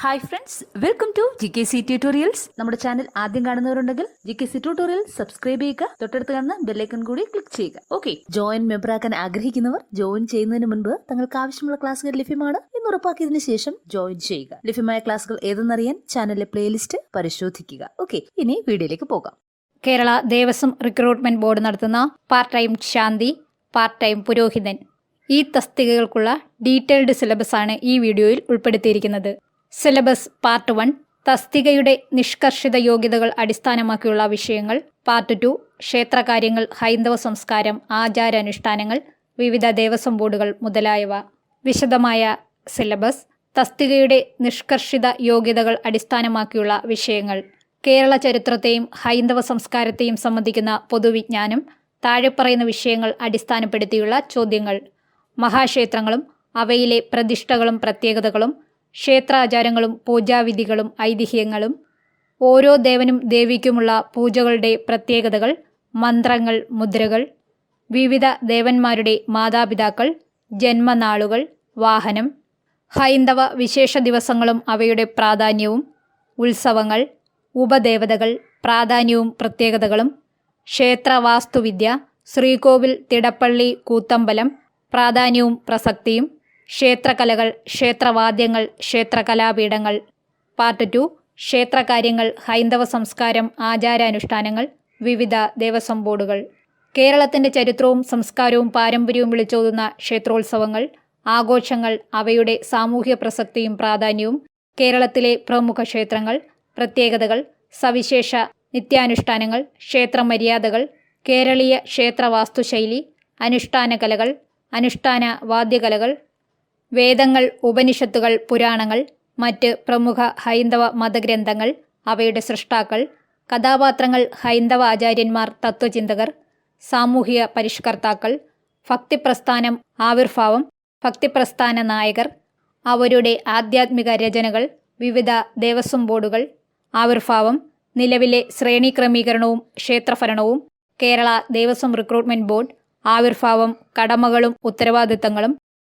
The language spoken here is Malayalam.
Hi friends welcome to G K C tutorials നമ്മുടെ ചാനൽ ആദ്യം കാണുന്നവരുണ്ടെങ്കിൽ G K C tutorial subscribe ചെയ്യുക. തൊട്ടടുത്ത് കാണുന്ന ബെല്ലൈക്കൺ കൂടി ക്ലിക്ക് ചെയ്യുക. ഓക്കെ ജോയിൻ മെമ്പർ ആക്കാൻ ആഗ്രഹിക്കുന്നവർ ജോയിൻ ചെയ്യുന്നതിന് മുൻപ് തങ്ങൾക്ക് ആവശ്യമുള്ള ക്ലാസ്സുകൾ ലഭ്യമാണ് എന്ന് ഉറപ്പാക്കിയതിനു ശേഷം ജോയിൻ ചെയ്യുക. ലഭ്യമായ ക്ലാസ്സുകൾ ഏതെന്നറിയാൻ ചാനലിലെ പ്ലേലിസ്റ്റ് പരിശോധിക്കുക. ഓക്കെ ഇനി വീഡിയോയിലേക്ക് പോകാം. കേരള ദേവസ്വം റിക്രൂട്ട്മെന്റ് ബോർഡ് നടത്തുന്ന പാർട്ട് ടൈം ശാന്തി പാർട്ട് ടൈം പുരോഹിതൻ. ഈ തസ്തികകൾക്കുള്ള ഡീറ്റെയിൽഡ് ആണ് ഈ വീഡിയോയിൽ ഉൾപ്പെടുത്തിയിരിക്കുന്നത്. സിലബസ് പാർട്ട് വൺ തസ്തികയുടെ നിഷ്കർഷിത യോഗ്യതകൾ അടിസ്ഥാനമാക്കിയുള്ള വിഷയങ്ങൾ. പാർട്ട് ടു ക്ഷേത്രകാര്യങ്ങൾ ഹൈന്ദവ സംസ്കാരം ആചാരാനുഷ്ഠാനങ്ങൾ വിവിധ ദേവസ്വം ബോർഡുകൾ മുതലായവ. വിശദമായ സിലബസ് തസ്തികയുടെ നിഷ്കർഷിത യോഗ്യതകൾ അടിസ്ഥാനമാക്കിയുള്ള വിഷയങ്ങൾ. കേരള ചരിത്രത്തെയും ഹൈന്ദവ സംസ്കാരത്തെയും സംബന്ധിക്കുന്ന പൊതുവിജ്ഞാനം താഴെ പറയുന്ന വിഷയങ്ങൾ അടിസ്ഥാനപ്പെടുത്തിയുള്ള ചോദ്യങ്ങൾ. മഹാക്ഷേത്രങ്ങളും അവയിലെ പ്രതിഷ്ഠകളും പ്രത്യേകതകളും ക്ഷേത്രാചാരങ്ങളും പൂജാവിധികളും ഐതിഹ്യങ്ങളും ഓരോ ദേവനും ദേവിക്കുമുള്ള പൂജകളുടെ പ്രത്യേകതകൾ മന്ത്രങ്ങൾ മുദ്രകൾ വിവിധ ദേവന്മാരുടെ മാതാപിതാക്കൾ ജന്മനാളുകൾ വാഹനം ഹൈന്ദവ വിശേഷ ദിവസങ്ങളും അവയുടെ പ്രാധാന്യവും ഉത്സവങ്ങൾ ഉപദേവതകൾ പ്രാധാന്യവും പ്രത്യേകതകളും ക്ഷേത്രവാസ്തുവിദ്യ ശ്രീകോവിൽ തിടപ്പള്ളി കൂത്തമ്പലം പ്രാധാന്യവും പ്രസക്തിയും ക്ഷേത്രകലകൾ ക്ഷേത്രവാദ്യങ്ങൾ ക്ഷേത്രകലാപീഠങ്ങൾ. Part two. ക്ഷേത്രകാര്യങ്ങൾ ഹൈന്ദവ സംസ്കാരം ആചാരാനുഷ്ഠാനങ്ങൾ വിവിധ ദേവസ്വം ബോർഡുകൾ. കേരളത്തിന്റെ ചരിത്രവും സംസ്കാരവും പാരമ്പര്യവും വിളിച്ചോതുന്ന ക്ഷേത്രോത്സവങ്ങൾ ആഘോഷങ്ങൾ അവയുടെ സാമൂഹ്യ പ്രസക്തിയും പ്രാധാന്യവും കേരളത്തിലെ പ്രമുഖ ക്ഷേത്രങ്ങൾ പ്രത്യേകതകൾ സവിശേഷ നിത്യാനുഷ്ഠാനങ്ങൾ ക്ഷേത്രമര്യാദകൾ കേരളീയ ക്ഷേത്രവാസ്തുശൈലി അനുഷ്ഠാന കലകൾ അനുഷ്ഠാന വാദ്യകലകൾ വേദങ്ങൾ ഉപനിഷത്തുകൾ പുരാണങ്ങൾ മറ്റ് പ്രമുഖ ഹൈന്ദവ മതഗ്രന്ഥങ്ങൾ അവയുടെ സൃഷ്ടാക്കൾ കഥാപാത്രങ്ങൾ ഹൈന്ദവ ആചാര്യന്മാർ തത്വചിന്തകർ സാമൂഹിക പരിഷ്കർത്താക്കൾ ഭക്തിപ്രസ്ഥാനം ആവിർഭാവം ഭക്തിപ്രസ്ഥാന നായകർ അവരുടെ ആധ്യാത്മിക രചനകൾ വിവിധ ദേവസ്വം ബോർഡുകൾ ആവിർഭാവം നിലവിലെ ശ്രേണി ക്രമീകരണവും ക്ഷേത്രഭരണവും കേരള ദേവസ്വം റിക്രൂട്ട്മെന്റ് ബോർഡ് ആവിർഭാവം കടമകളും ഉത്തരവാദിത്തങ്ങളും